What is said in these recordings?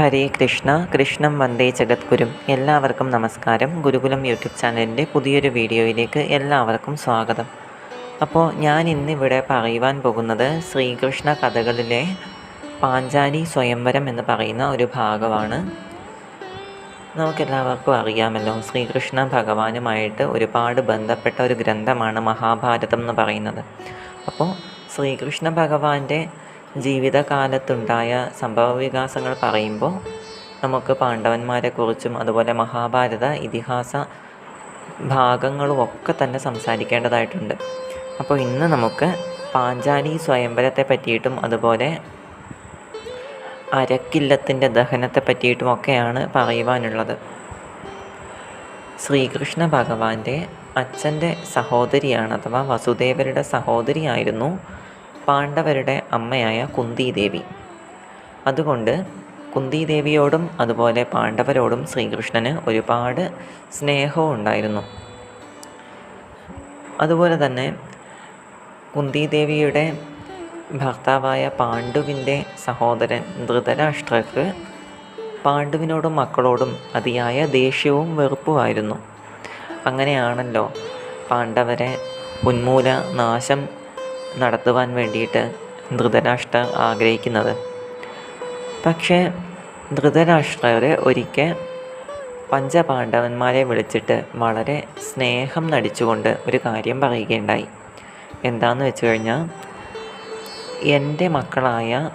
ഹരേ കൃഷ്ണ കൃഷ്ണം വന്ദേ ജഗദ്ഗുരും. എല്ലാവർക്കും നമസ്കാരം. ഗുരുകുലം യൂട്യൂബ് ചാനലിന്റെ പുതിയൊരു വീഡിയോയിലേക്ക് എല്ലാവർക്കും സ്വാഗതം. അപ്പോൾ ഞാൻ ഇന്നിവിടെ പറയുവാൻ പോകുന്നത് ശ്രീകൃഷ്ണ കഥകളിലെ പാഞ്ചാലി സ്വയംവരം എന്ന് പറയുന്ന ഒരു ഭാഗമാണ്. നമുക്കെല്ലാവർക്കും അറിയാമല്ലോ ശ്രീകൃഷ്ണ ഭഗവാനുമായിട്ട് ഒരുപാട് ബന്ധപ്പെട്ട ഒരു ഗ്രന്ഥമാണ് മഹാഭാരതം എന്ന് പറയുന്നത്. അപ്പോൾ ശ്രീകൃഷ്ണ ഭഗവാന്റെ ജീവിതകാലത്തുണ്ടായ സംഭവവികാസങ്ങൾ പറയുമ്പോൾ നമുക്ക് പാണ്ഡവന്മാരെക്കുറിച്ചും അതുപോലെ മഹാഭാരത ഇതിഹാസ ഭാഗങ്ങളും ഒക്കെ തന്നെ സംസാരിക്കേണ്ടതായിട്ടുണ്ട്. അപ്പോൾ ഇന്ന് നമുക്ക് പാഞ്ചാലി സ്വയംവരത്തെ പറ്റിയിട്ടും അതുപോലെ അരക്കില്ലത്തിന്റെ ദഹനത്തെ പറ്റിയിട്ടുമൊക്കെയാണ് പറയുവാനുള്ളത്. ശ്രീകൃഷ്ണ ഭഗവാന്റെ അച്ഛന്റെ സഹോദരിയാണ് അഥവാ വസുദേവരുടെ സഹോദരിയായിരുന്നു പാണ്ഡവരുടെ അമ്മയായ കുന്തിദേവി. അതുകൊണ്ട് കുന്തിദേവിയോടും അതുപോലെ പാണ്ഡവരോടും ശ്രീകൃഷ്ണന് ഒരുപാട് സ്നേഹവും ഉണ്ടായിരുന്നു അതുപോലെ തന്നെ കുന്തിദേവിയുടെ ഭർത്താവായ പാണ്ഡുവിന്റെ സഹോദരൻ ധൃതരാഷ്ട്രക്ക് പാണ്ഡുവിനോടും മക്കളോടും അതിയായ ദേഷ്യവും വെറുപ്പുമായിരുന്നു. അങ്ങനെയാണല്ലോ പാണ്ഡവരെ ഉന്മൂല നാശം നടത്തുവാൻ വേണ്ടിയിട്ട് ധൃതരാഷ്ട്ര ആഗ്രഹിക്കുന്നത്. പക്ഷേ ധൃതരാഷ്ട്രർ ഒരിക്കൽ പഞ്ചപാണ്ഡവന്മാരെ വിളിച്ചിട്ട് വളരെ സ്നേഹം നടിച്ചുകൊണ്ട് ഒരു കാര്യം പറയുകയുണ്ടായി. എന്താണെന്ന് വെച്ച് കഴിഞ്ഞാൽ എന്റെ മക്കളായ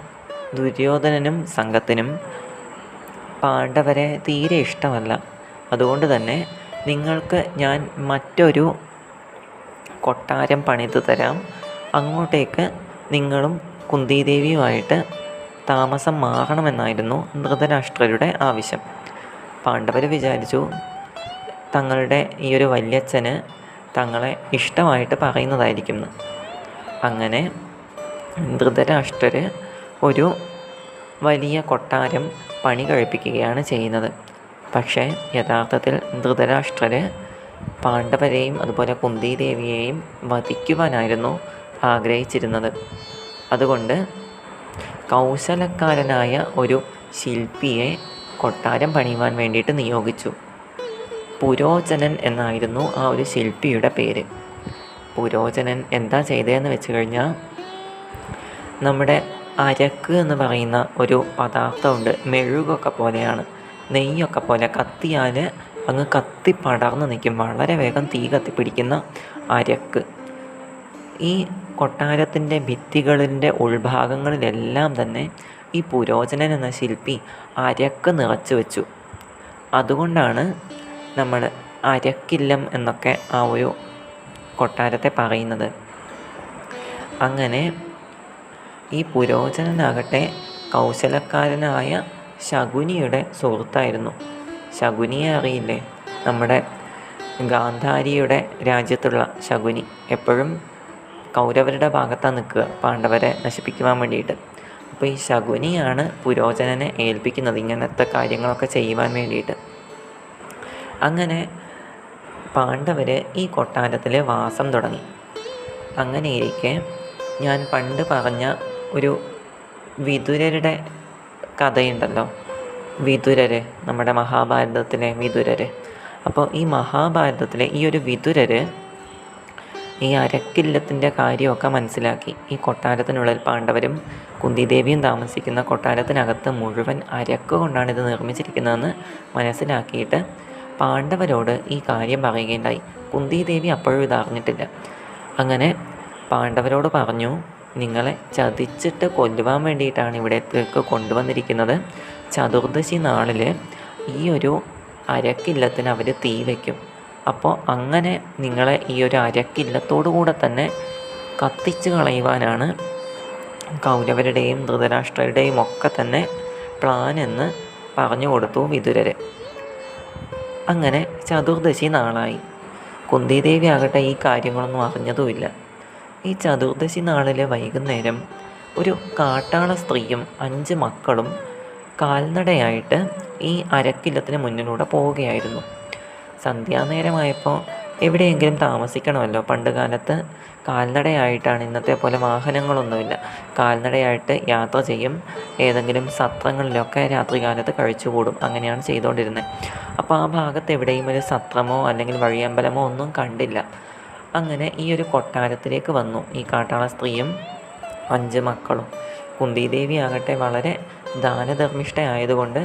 ദുര്യോധനനും സംഘത്തിനും പാണ്ഡവരെ തീരെ ഇഷ്ടമല്ല. അതുകൊണ്ട് തന്നെ നിങ്ങൾക്ക് ഞാൻ മറ്റൊരു കൊട്ടാരം പണിതു തരാം. അങ്ങോട്ടേക്ക് നിങ്ങളും കുന്തിദേവിയുമായിട്ട് താമസം മാറണമെന്നായിരുന്നു ധൃതരാഷ്ട്രരുടെ ആവശ്യം. പാണ്ഡവർ വിചാരിച്ചു തങ്ങളുടെ ഈ ഒരു വല്യച്ഛന് തങ്ങളെ ഇഷ്ടമായിട്ട് പറയുന്നതായിരിക്കും. അങ്ങനെ ധൃതരാഷ്ട്രർ ഒരു വലിയ കൊട്ടാരം പണി കഴിപ്പിക്കുകയാണ് ചെയ്യുന്നത്. പക്ഷേ യഥാർത്ഥത്തിൽ ധൃതരാഷ്ട്രർ പാണ്ഡവരെയും അതുപോലെ കുന്തിദേവിയെയും വധിക്കുവാനായിരുന്നു ആഗ്രഹിച്ചിരുന്നത്. അതുകൊണ്ട് കൗശലക്കാരനായ ഒരു ശില്പിയെ കൊട്ടാരം പണിയുവാൻ വേണ്ടിയിട്ട് നിയോഗിച്ചു. പുരോചനൻ എന്നായിരുന്നു ആ ഒരു ശില്പിയുടെ പേര്. പുരോചനൻ എന്താ ചെയ്തതെന്ന് വെച്ച് കഴിഞ്ഞാൽ നമ്മുടെ അരക്ക് എന്ന് പറയുന്ന ഒരു പദാർത്ഥമുണ്ട്. മെഴുകൊക്കെ പോലെയാണ്. നെയ്യൊക്കെ പോലെ കത്തിയാൽ അങ്ങ് കത്തി പടർന്ന് നിൽക്കും. വളരെ വേഗം തീ കത്തിപ്പിടിക്കുന്ന അരക്ക്. ഈ കൊട്ടാരത്തിന്റെ ഭിത്തികളിന്റെ ഉൾഭാഗങ്ങളിലെല്ലാം തന്നെ ഈ പുരോചനൻ എന്ന ശില്പി അരക്ക് നിറച്ചു വെച്ചു. അതുകൊണ്ടാണ് നമ്മൾ അരക്കില്ലം എന്നൊക്കെ ആ ഒരു കൊട്ടാരത്തെ പറയുന്നത്. അങ്ങനെ ഈ പുരോചനനാകട്ടെ കൗശലക്കാരനായ ശകുനിയുടെ സുഹൃത്തായിരുന്നു. ശകുനിയെ അറിയില്ലേ? നമ്മുടെ ഗാന്ധാരിയുടെ രാജ്യത്തുള്ള ശകുനി. എപ്പോഴും കൗരവരുടെ ഭാഗത്താണ് നിൽക്കുക. പാണ്ഡവരെ നശിപ്പിക്കുവാൻ വേണ്ടിയിട്ട്. അപ്പോൾ ഈ ശകുനിയാണ് പുരോചനനെ ഏൽപ്പിക്കുന്നത് ഇങ്ങനത്തെ കാര്യങ്ങളൊക്കെ ചെയ്യുവാൻ വേണ്ടിയിട്ട്. അങ്ങനെ പാണ്ഡവർ ഈ കൊട്ടാരത്തിൽ വാസം തുടങ്ങി. അങ്ങനെയിരിക്കെ ഞാൻ പണ്ട് പറഞ്ഞ ഒരു വിതുരരുടെ കഥയുണ്ടല്ലോ. വിതുരര് നമ്മുടെ മഹാഭാരതത്തിലെ വിതുരര്. അപ്പോൾ ഈ മഹാഭാരതത്തിലെ ഈ ഒരു വിതുരര് ഈ അരക്കില്ലത്തിന്റെ കാര്യമൊക്കെ മനസ്സിലാക്കി. ഈ കൊട്ടാരത്തിനുള്ളിൽ പാണ്ഡവരും കുന്തിദേവിയും താമസിക്കുന്ന കൊട്ടാരത്തിനകത്ത് മുഴുവൻ അരക്ക് കൊണ്ടാണ് ഇത് നിർമ്മിച്ചിരിക്കുന്നതെന്ന് മനസ്സിലാക്കിയിട്ട് പാണ്ഡവരോട് ഈ കാര്യം പറയുകയുണ്ടായി. കുന്തിദേവി അപ്പോഴും ഇത് അറിഞ്ഞിട്ടില്ല. അങ്ങനെ പാണ്ഡവരോട് പറഞ്ഞു നിങ്ങളെ ചതിച്ചിട്ട് കൊല്ലുവാൻ വേണ്ടിയിട്ടാണ് ഇവിടേക്ക് കൊണ്ടുവന്നിരിക്കുന്നത്. ചതുർദശി നാളിൽ ഈ ഒരു അരക്കില്ലത്തിന് അവർ തീ വയ്ക്കും അപ്പോൾ അങ്ങനെ നിങ്ങളെ ഈ ഒരു അരക്കില്ലത്തോടു കൂടെ തന്നെ കത്തിച്ച് കളയുവാനാണ് കൗരവരുടെയും ധൃതരാഷ്ട്രരുടെയും ഒക്കെ തന്നെ പ്ലാൻ എന്ന് പറഞ്ഞു കൊടുത്തു വിതുരര്. അങ്ങനെ ചതുർദശി നാളായി. കുന്തിദേവി ആകട്ടെ ഈ കാര്യങ്ങളൊന്നും അറിഞ്ഞതുമില്ല. ഈ ചതുർദശി നാളിലെ വൈകുന്നേരം ഒരു കാട്ടാള സ്ത്രീയും അഞ്ച് മക്കളും കാൽനടയായിട്ട് ഈ അരക്കില്ലത്തിന് മുന്നിലൂടെ പോവുകയായിരുന്നു. സന്ധ്യാനേരമായപ്പോൾ എവിടെയെങ്കിലും താമസിക്കണമല്ലോ. പണ്ട് കാലത്ത് കാൽനടയായിട്ടാണ് ഇന്നത്തെ പോലെ വാഹനങ്ങളൊന്നുമില്ല. കാൽനടയായിട്ട് യാത്ര ചെയ്യും. ഏതെങ്കിലും സത്രങ്ങളിലൊക്കെ രാത്രി കാലത്ത് കഴിച്ചുകൂടും. അങ്ങനെയാണ് ചെയ്തുകൊണ്ടിരുന്നത് അപ്പോൾ ആ ഭാഗത്ത് എവിടെയും ഒരു സത്രമോ അല്ലെങ്കിൽ വഴിയമ്പലമോ ഒന്നും കണ്ടില്ല. അങ്ങനെ ഈ ഒരു കൊട്ടാരത്തിലേക്ക് വന്നു. ഈ കാട്ടാള സ്ത്രീയും അഞ്ച് മക്കളും. കുന്തിദേവി ആകട്ടെ വളരെ ദാനധർമ്മിഷ്ഠയായതുകൊണ്ട്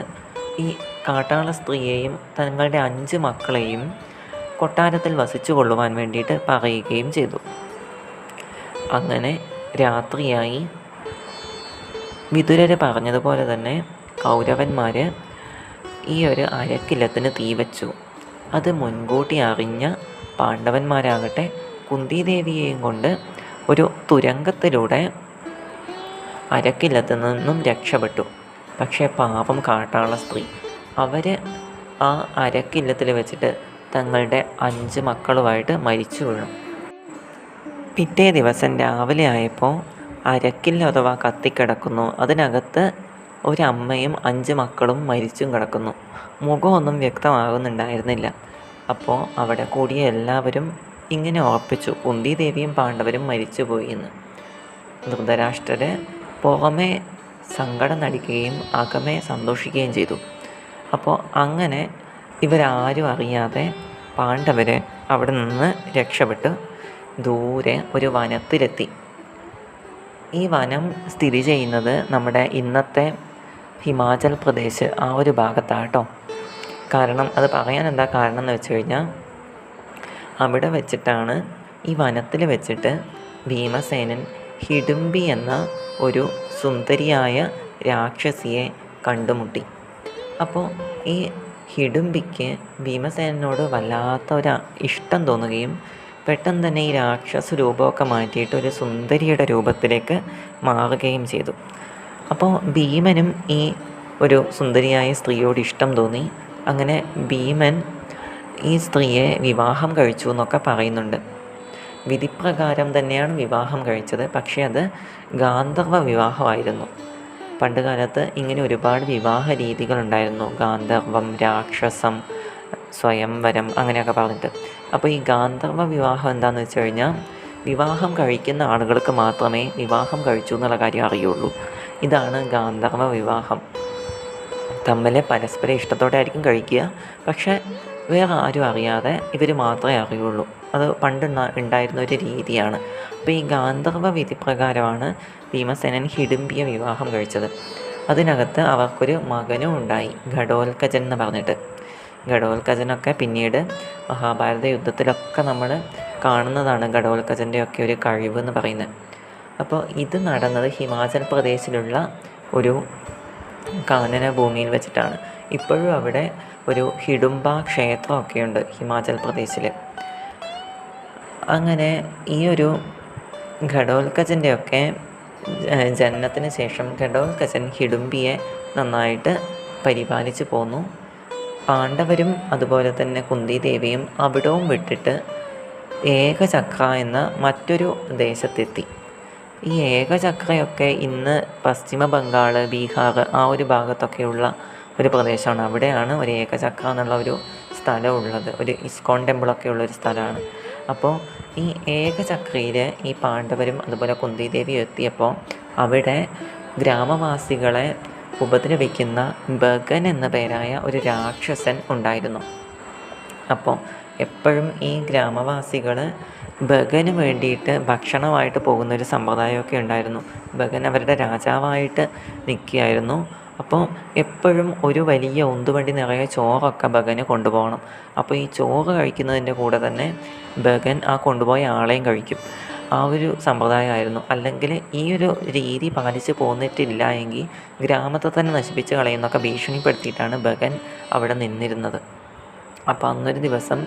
ഈ കാട്ടാള സ്ത്രീയെയും തങ്ങളുടെ അഞ്ച് മക്കളെയും കൊട്ടാരത്തിൽ വസിച്ചു കൊള്ളുവാൻ വേണ്ടിയിട്ട് പറയുകയും ചെയ്തു. അങ്ങനെ രാത്രിയായി വിതുരർ പറഞ്ഞതുപോലെ തന്നെ കൗരവന്മാർ ഈ ഒരു അരക്കില്ലത്തിന് തീ വച്ചു. അത് മുൻകൂട്ടി അറിഞ്ഞ പാണ്ഡവന്മാരാകട്ടെ കുന്തിദേവിയെയും കൊണ്ട് ഒരു തുരങ്കത്തിലൂടെ അരക്കില്ലത്തു നിന്നും രക്ഷപ്പെട്ടു. പക്ഷേ പാപം കാട്ടാള സ്ത്രീ അവർ ആ അരക്കില്ലത്തിൽ വെച്ചിട്ട് തങ്ങളുടെ അഞ്ച് മക്കളുമായിട്ട് മരിച്ചു വീണു. പിറ്റേ ദിവസം രാവിലെ ആയപ്പോൾ അരക്കില്ല അഥവാ കത്തിക്കിടക്കുന്നു. അതിനകത്ത് ഒരമ്മയും അഞ്ച് മക്കളും മരിച്ചും കിടക്കുന്നു. മുഖമൊന്നും വ്യക്തമാകുന്നുണ്ടായിരുന്നില്ല. അപ്പോൾ അവിടെ കൂടിയ എല്ലാവരും ഇങ്ങനെ ഉറപ്പിച്ചു കുന്തി ദേവിയും പാണ്ഡവരും മരിച്ചുപോയി എന്ന്. ധൃതരാഷ്ട്രര് പുറമെ സങ്കടം നടിക്കുകയും അകമേ സന്തോഷിക്കുകയും ചെയ്തു. അപ്പോൾ അങ്ങനെ ഇവരാരും അറിയാതെ പാണ്ഡവർ അവിടെ നിന്ന് രക്ഷപ്പെട്ട് ദൂരെ ഒരു വനത്തിലെത്തി. ഈ വനം സ്ഥിതി ചെയ്യുന്നത് നമ്മുടെ ഇന്നത്തെ ഹിമാചൽ പ്രദേശ് ആ ഒരു ഭാഗത്താട്ടോ. കാരണം അത് പറയാൻ എന്താ കാരണം എന്ന് വെച്ച് കഴിഞ്ഞാൽ അവിടെ വെച്ചിട്ടാണ് ഈ വനത്തിൽ വെച്ചിട്ട് ഭീമസേനൻ ഹിഡുംബി എന്ന ഒരു സുന്ദരിയായ രാക്ഷസിയെ കണ്ടുമുട്ടി. അപ്പോൾ ഈ ഹിഡുംബിക്ക് ഭീമസേനോട് വല്ലാത്ത ഒരു ഇഷ്ടം തോന്നുകയും പെട്ടെന്ന് തന്നെ ഈ രാക്ഷസ രൂപമൊക്കെ മാറ്റിയിട്ട് ഒരു സുന്ദരിയുടെ രൂപത്തിലേക്ക് മാറുകയും ചെയ്തു. അപ്പോൾ ഭീമനും ഈ ഒരു സുന്ദരിയായ സ്ത്രീയോട് ഇഷ്ടം തോന്നി. അങ്ങനെ ഭീമൻ ഈ സ്ത്രീയെ വിവാഹം കഴിച്ചു എന്നൊക്കെ പറയുന്നുണ്ട്. വിധിപ്രകാരം തന്നെയാണ് വിവാഹം കഴിച്ചത്. പക്ഷേ അത് ഗാന്ധർവ വിവാഹമായിരുന്നു. പണ്ട് കാലത്ത് ഇങ്ങനെ ഒരുപാട് വിവാഹ രീതികളുണ്ടായിരുന്നു. ഗാന്ധർവം രാക്ഷസം സ്വയംവരം അങ്ങനെയൊക്കെ പറഞ്ഞിട്ട്. അപ്പോൾ ഈ ഗാന്ധർവ വിവാഹം എന്താണെന്ന് വെച്ച് കഴിഞ്ഞാൽ വിവാഹം കഴിക്കുന്ന ആളുകൾക്ക് മാത്രമേ വിവാഹം കഴിച്ചു എന്നുള്ള കാര്യം അറിയുള്ളൂ. ഇതാണ് ഗാന്ധർവ വിവാഹം. തമ്മിൽ പരസ്പരം ഇഷ്ടത്തോടെ ആയിരിക്കും കഴിക്കുക. പക്ഷേ വേറെ ആരും അറിയാതെ ഇവർ മാത്രമേ അറിയുള്ളൂ. അത് പണ്ട് ഉണ്ടായിരുന്ന ഒരു രീതിയാണ്. അപ്പോൾ ഈ ഗാന്ധർവ വിധി പ്രകാരമാണ് ഭീമസേനൻ ഹിഡുംബിയെ വിവാഹം കഴിച്ചത്. അതിനകത്ത് അവർക്കൊരു മകനും ഉണ്ടായി ഘടോൽക്കജൻ എന്ന് പറഞ്ഞിട്ട്. ഘടോൽക്കജനൊക്കെ പിന്നീട് മഹാഭാരത യുദ്ധത്തിലൊക്കെ നമ്മൾ കാണുന്നതാണ് ഘടോൽക്കജന്റെ ഒക്കെ ഒരു കഴിവ് എന്ന് പറയുന്നത്. അപ്പോൾ ഇത് നടന്നത് ഹിമാചൽ പ്രദേശിലുള്ള ഒരു കാനന ഭൂമിയിൽ വെച്ചിട്ടാണ്. ഇപ്പോഴും അവിടെ ഒരു ഹിഡുംബ ക്ഷേത്രമൊക്കെയുണ്ട് ഹിമാചൽ പ്രദേശിൽ അങ്ങനെ ഈ ഒരു ഘടോൽക്കജന്റെയൊക്കെ ജനനത്തിന് ശേഷം ഘടോൽക്കജൻ ഹിഡുംബിയെ നന്നായിട്ട് പരിപാലിച്ചു പോന്നു. പാണ്ഡവരും അതുപോലെ തന്നെ കുന്തി ദേവിയും അവിടവും വിട്ടിട്ട് ഏകചക്ര എന്ന മറ്റൊരു ദേശത്തെത്തി. ഈ ഏകചക്രയൊക്കെ ഇന്ന് പശ്ചിമ ബംഗാൾ ബീഹാർ ആ ഒരു ഭാഗത്തൊക്കെയുള്ള ഒരു പ്രദേശമാണ്. അവിടെയാണ് ഒരു ഏകചക്ര എന്നുള്ള ഒരു സ്ഥലം ഉള്ളത്. ഒരു ഇസ്കോൺ ടെമ്പിളൊക്കെ ഉള്ള ഒരു സ്ഥലമാണ്. അപ്പോൾ ഈ ഏകചക്രയിൽ ഈ പാണ്ഡവരും അതുപോലെ കുന്തിദേവിയും എത്തിയപ്പോൾ അവിടെ ഗ്രാമവാസികളെ ഉപദ്രവിക്കുന്ന ബഗൻ എന്ന പേരായ ഒരു രാക്ഷസൻ ഉണ്ടായിരുന്നു. അപ്പോൾ എപ്പോഴും ഈ ഗ്രാമവാസികൾ ബഗന് വേണ്ടിയിട്ട് ഭക്ഷണമായിട്ട് പോകുന്ന ഒരു സമ്പ്രദായമൊക്കെ ഉണ്ടായിരുന്നു. ബഗൻ അവരുടെ രാജാവായിട്ട് നിൽക്കുകയായിരുന്നു. അപ്പോൾ എപ്പോഴും ഒരു വലിയ ഉന്തുവണ്ടി നിറയെ ചോറൊക്കെ ബഗന് കൊണ്ടുപോകണം. അപ്പോൾ ഈ ചോറ് കഴിക്കുന്നതിന്റെ കൂടെ തന്നെ ബഗൻ ആ കൊണ്ടുപോയ ആളെയും കഴിക്കും. ആ ഒരു സമ്പ്രദായമായിരുന്നു. അല്ലെങ്കിൽ ഈ ഒരു രീതി പാലിച്ച് പോന്നിട്ടില്ല എങ്കിൽ ഗ്രാമത്തെ തന്നെ നശിപ്പിച്ച് കളയുന്നൊക്കെ ഭീഷണിപ്പെടുത്തിയിട്ടാണ് ബഗൻ അവിടെ നിന്നിരുന്നത്. അപ്പോൾ അന്നൊരു ദിവസം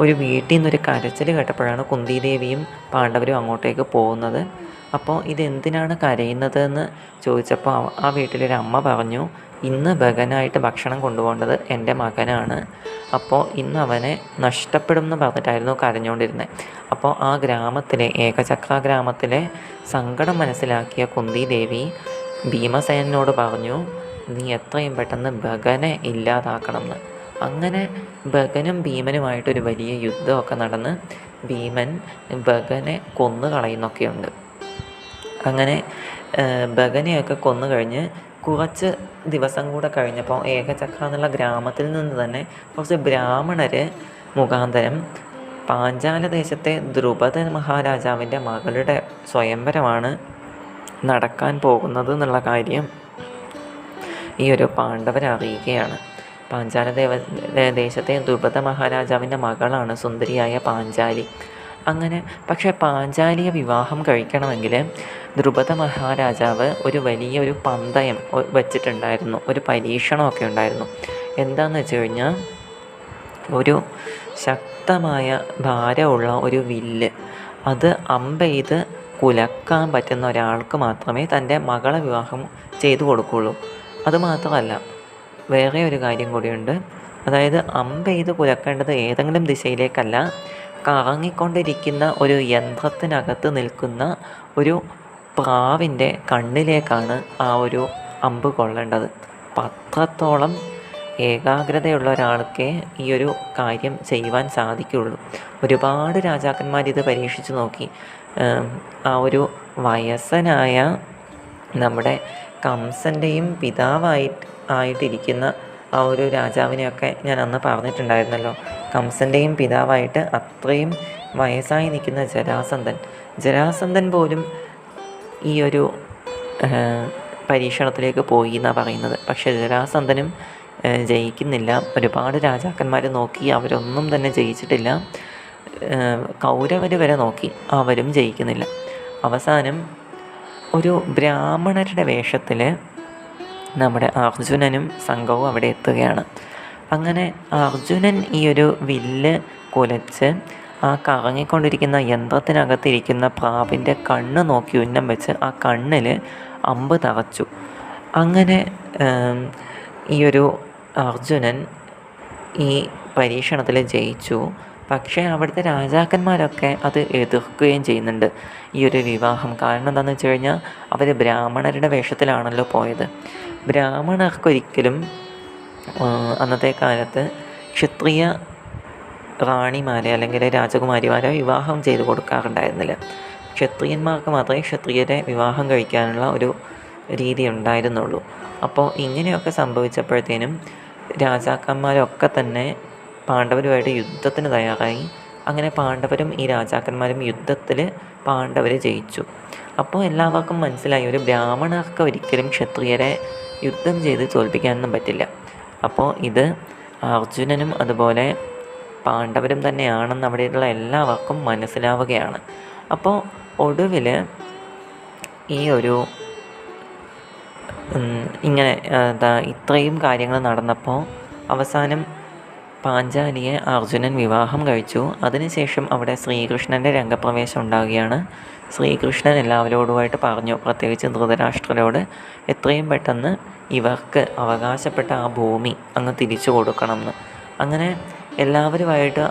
ഒരു വീട്ടിൽ നിന്നൊരു കരച്ചിൽ കേട്ടപ്പോഴാണ് കുന്തിദേവിയും പാണ്ഡവരും അങ്ങോട്ടേക്ക് പോകുന്നത്. അപ്പോൾ ഇതെന്തിനാണ് കരയുന്നത് എന്ന് ചോദിച്ചപ്പോൾ ആ വീട്ടിലൊരു അമ്മ പറഞ്ഞു ഇന്ന് ബഗനായിട്ട് ഭക്ഷണം കൊണ്ടുപോകേണ്ടത് എന്റെ മകനാണ്. അപ്പോൾ ഇന്ന് അവനെ നഷ്ടപ്പെടും എന്ന് പറഞ്ഞിട്ടായിരുന്നു കരഞ്ഞുകൊണ്ടിരുന്നത്. അപ്പോൾ ആ ഗ്രാമത്തിലെ ഏകചക്ര ഗ്രാമത്തിലെ സങ്കടം മനസ്സിലാക്കിയ കുന്തി ദേവി ഭീമസേനോട് പറഞ്ഞു നീ എത്രയും പെട്ടെന്ന് ബഗനെ ഇല്ലാതാക്കണം എന്ന് അങ്ങനെ ബഗനും ഭീമനുമായിട്ടൊരു വലിയ യുദ്ധമൊക്കെ നടന്ന് ഭീമൻ ബഗനെ കൊന്നു കളയുന്നൊക്കെയുണ്ട് അങ്ങനെ ബഗനെയൊക്കെ കൊന്നു കഴിഞ്ഞ് കുറച്ച് ദിവസം കൂടെ കഴിഞ്ഞപ്പോൾ ഏകചക്ര എന്നുള്ള ഗ്രാമത്തിൽ നിന്ന് തന്നെ കുറച്ച് ബ്രാഹ്മണർ മുഖാന്തരം പാഞ്ചാല ദേശത്തെ ദ്രുപദ മഹാരാജാവിന്റെ മകളുടെ സ്വയംവരമാണ് നടക്കാൻ പോകുന്നത് എന്നുള്ള കാര്യം ഈ ഒരു പാണ്ഡവരെ അറിയുകയാണ്. പാഞ്ചാല ദേവ ദേശത്തെ ദ്രുപദ മഹാരാജാവിന്റെ മകളാണ് സുന്ദരിയായ പാഞ്ചാലി. അങ്ങനെ പക്ഷേ പാഞ്ചാലിയെ വിവാഹം കഴിക്കണമെങ്കിൽ ദ്രുപദ മഹാരാജാവ് ഒരു വലിയ ഒരു പന്തയം വെച്ചിട്ടുണ്ടായിരുന്നു. ഒരു പരീക്ഷണമൊക്കെ ഉണ്ടായിരുന്നു. എന്താണെന്ന് വെച്ച് കഴിഞ്ഞാൽ ഒരു ശക്തമായ ഭാരമുള്ള ഒരു വില്ല്. അത് അമ്പെയ്ത് കുലക്കാൻ പറ്റുന്ന ഒരാൾക്ക് മാത്രമേ തന്റെ മകളെ വിവാഹം ചെയ്തു കൊടുക്കുകയുള്ളൂ അതുമാത്രമല്ല വേറെ ഒരു കാര്യം കൂടിയുണ്ട്. അതായത് അമ്പെയ്ത് കുലക്കേണ്ടത് ഏതെങ്കിലും ദിശയിലേക്കല്ല കറങ്ങിക്കൊണ്ടിരിക്കുന്ന ഒരു യന്ത്രത്തിനകത്ത് നിൽക്കുന്ന ഒരു പ്രാവിന്റെ കണ്ണിലേക്കാണ് ആ ഒരു അമ്പ് കൊള്ളേണ്ടത്. പത്രത്തോളം ഏകാഗ്രതയുള്ള ഒരാൾക്കേ ഈ ഒരു കാര്യം ചെയ്യുവാൻ സാധിക്കുകയുള്ളൂ. ഒരുപാട് രാജാക്കന്മാർ ഇത് പരീക്ഷിച്ചു നോക്കി. ആ ഒരു വയസ്സനായ നമ്മുടെ കംസന്റെയും പിതാവായി ആയിട്ടിരിക്കുന്ന ആ ഒരു രാജാവിനെയൊക്കെ ഞാൻ അന്ന് പറഞ്ഞിട്ടുണ്ടായിരുന്നല്ലോ. കംസന്റെയും പിതാവായിട്ട് അത്രയും വയസ്സായി നിൽക്കുന്ന ജരാസന്ധൻ. ജരാസന്ധൻ പോലും ഈ ഒരു പരീക്ഷണത്തിലേക്ക് പോയി എന്നാണ് പറയുന്നത്. പക്ഷേ ജരാസന്ധനും ജയിക്കുന്നില്ല. ഒരുപാട് രാജാക്കന്മാർ നോക്കി. അവരൊന്നും തന്നെ ജയിച്ചിട്ടില്ല. കൗരവർ വരെ നോക്കി. അവരും ജയിക്കുന്നില്ല. അവസാനം ഒരു ബ്രാഹ്മണരുടെ വേഷത്തിൽ നമ്മുടെ അർജുനനും സംഘവും അവിടെ എത്തുകയാണ്. അങ്ങനെ അർജുനൻ ഈ ഒരു വില്ല് കുലച്ച് ആ കറങ്ങിക്കൊണ്ടിരിക്കുന്ന യന്ത്രത്തിനകത്തിരിക്കുന്ന പ്രാവിന്റെ കണ്ണ് നോക്കി ഉന്നം വെച്ച് ആ കണ്ണിൽ അമ്പ് തറച്ചു. അങ്ങനെ ഈ ഒരു അർജുനൻ ഈ പരീക്ഷണത്തിൽ ജയിച്ചു. പക്ഷേ അവിടുത്തെ രാജാക്കന്മാരൊക്കെ അത് എതിർക്കുകയും ചെയ്യുന്നുണ്ട് ഈ ഒരു വിവാഹം. കാരണം എന്താണെന്ന് വെച്ച് കഴിഞ്ഞാൽ അവർ ബ്രാഹ്മണരുടെ വേഷത്തിലാണല്ലോ പോയത്. ബ്രാഹ്മണർക്കൊരിക്കലും അന്നത്തെ കാലത്ത് ക്ഷത്രിയ റാണിമാരെ അല്ലെങ്കിൽ രാജകുമാരിമാരെ വിവാഹം ചെയ്ത് കൊടുക്കാറുണ്ടായിരുന്നില്ല. ക്ഷത്രിയന്മാർക്ക് മാത്രമേ ക്ഷത്രിയരെ വിവാഹം കഴിക്കാനുള്ള ഒരു രീതി ഉണ്ടായിരുന്നുള്ളൂ. അപ്പോൾ ഇങ്ങനെയൊക്കെ സംഭവിച്ചപ്പോഴത്തേനും രാജാക്കന്മാരൊക്കെ തന്നെ പാണ്ഡവരുമായിട്ട് യുദ്ധത്തിന് തയ്യാറായി. അങ്ങനെ പാണ്ഡവരും ഈ രാജാക്കന്മാരും യുദ്ധത്തിൽ പാണ്ഡവർ ജയിച്ചു. അപ്പോൾ എല്ലാവർക്കും മനസ്സിലായി ഒരു ബ്രാഹ്മണർക്ക് ഒരിക്കലും ക്ഷത്രിയരെ യുദ്ധം ചെയ്ത് തോൽപ്പിക്കാനൊന്നും പറ്റില്ല. അപ്പോൾ ഇത് അർജുനനും അതുപോലെ പാണ്ഡവരും തന്നെയാണെന്ന് അവിടെയുള്ള എല്ലാവർക്കും മനസ്സിലാവുകയാണ്. അപ്പോൾ ഒടുവിൽ ഈ ഒരു ഇങ്ങനെ എന്താ ഇത്രയും കാര്യങ്ങൾ നടന്നപ്പോൾ അവസാനം പാഞ്ചാലിയെ അർജുനൻ വിവാഹം കഴിച്ചു. അതിനുശേഷം അവിടെ ശ്രീകൃഷ്ണന്റെ രംഗപ്രവേശം ഉണ്ടാവുകയാണ്. ശ്രീകൃഷ്ണൻ എല്ലാവരോടുമായിട്ട് പറഞ്ഞു. പ്രത്യേകിച്ച് ധൃതരാഷ്ട്രരോട് എത്രയും പെട്ടെന്ന് ഇവർക്ക് അവകാശപ്പെട്ട ആ ഭൂമി അങ്ങ് തിരിച്ചു കൊടുക്കണം എന്ന് അങ്ങനെ എല്ലാവരുമായിട്ട്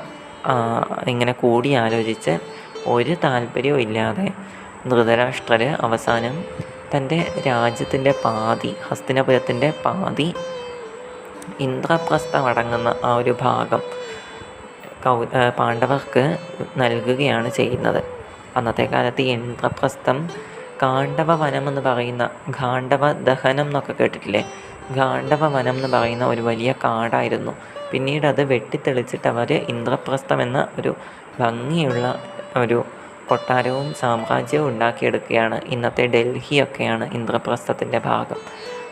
ഇങ്ങനെ കൂടി ആലോചിച്ച് ഒരു താല്പര്യവും ഇല്ലാതെ ധൃതരാഷ്ട്രർ അവസാനം തന്റെ രാജ്യത്തിന്റെ പാതി ഹസ്തിനപുരത്തിന്റെ പാതി ഇന്ദ്രപ്രസ്ഥമടങ്ങുന്ന ആ ഒരു ഭാഗം കൗ പാണ്ഡവർക്ക് നൽകുകയാണ് ചെയ്യുന്നത്. അന്നത്തെ കാലത്ത് ഇന്ദ്രപ്രസ്ഥം ഗാണ്ഡവ വനം എന്ന് പറയുന്ന ഗാണ്ഡവ ദഹനം എന്നൊക്കെ കേട്ടിട്ടില്ലേ? ഗാണ്ഡവ വനം എന്ന് പറയുന്ന ഒരു വലിയ കാടായിരുന്നു. പിന്നീട് അത് വെട്ടിത്തെളിച്ചിട്ട് അവർ ഇന്ദ്രപ്രസ്ഥം എന്ന ഒരു ഭംഗിയുള്ള ഒരു കൊട്ടാരവും സാമ്രാജ്യവും ഉണ്ടാക്കിയെടുക്കുകയാണ്. ഇന്നത്തെ ഡൽഹിയൊക്കെയാണ് ഇന്ദ്രപ്രസ്ഥത്തിന്റെ ഭാഗം.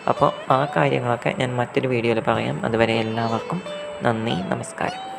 അപ്പോൾ ആ കാര്യങ്ങളൊക്കെ ഞാൻ മറ്റൊരു വീഡിയോയിൽ പറയാം. അതുവരെ എല്ലാവർക്കും നന്ദി നമസ്കാരം.